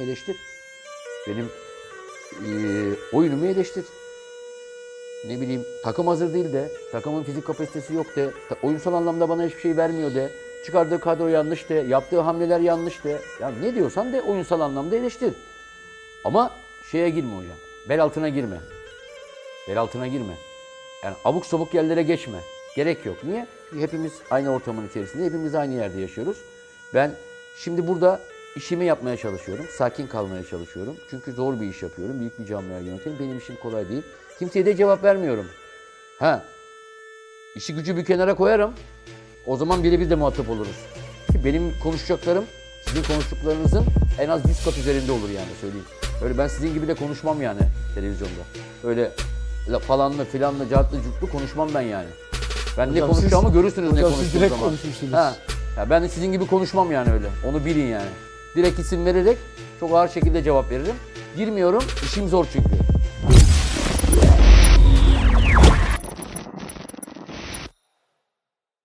eleştir. Benim eee oyunumu eleştir. Ne bileyim takım hazır değil de, takımın fizik kapasitesi yok de, oyunsal anlamda bana hiçbir şey vermiyor de, çıkardığı kadro yanlış de, yaptığı hamleler yanlış de. Ya ne diyorsan de oyunsal anlamda eleştir. Ama şeye girme hocam. Bel altına girme. Bel altına girme. Yani abuk sabuk yerlere geçme. Gerek yok. Niye? Hepimiz aynı ortamın içerisinde, hepimiz aynı yerde yaşıyoruz. Ben şimdi burada işimi yapmaya çalışıyorum. Sakin kalmaya çalışıyorum. Çünkü zor bir iş yapıyorum. Büyük bir camia yönetimi. Benim işim kolay değil. Kimseye de cevap vermiyorum. Ha. İşi gücü bir kenara koyarım. O zaman birebir de muhatap oluruz. Ki benim konuşacaklarım sizin konuştuklarınızın en az 100 kat üzerinde olur yani söyleyeyim. Öyle ben sizin gibi de konuşmam yani televizyonda. Öyle la- falanlı filanlı cartlı curtlu konuşmam ben yani. Ben ne Hocam konuşacağımı siz- görürsünüz ne hocam siz direkt zaman. konuşmuşsunuz. Ha. Ya ben de sizin gibi konuşmam yani öyle. Onu bilin yani. Direkt isim vererek çok ağır şekilde cevap veririm. Girmiyorum. İşim zor çünkü.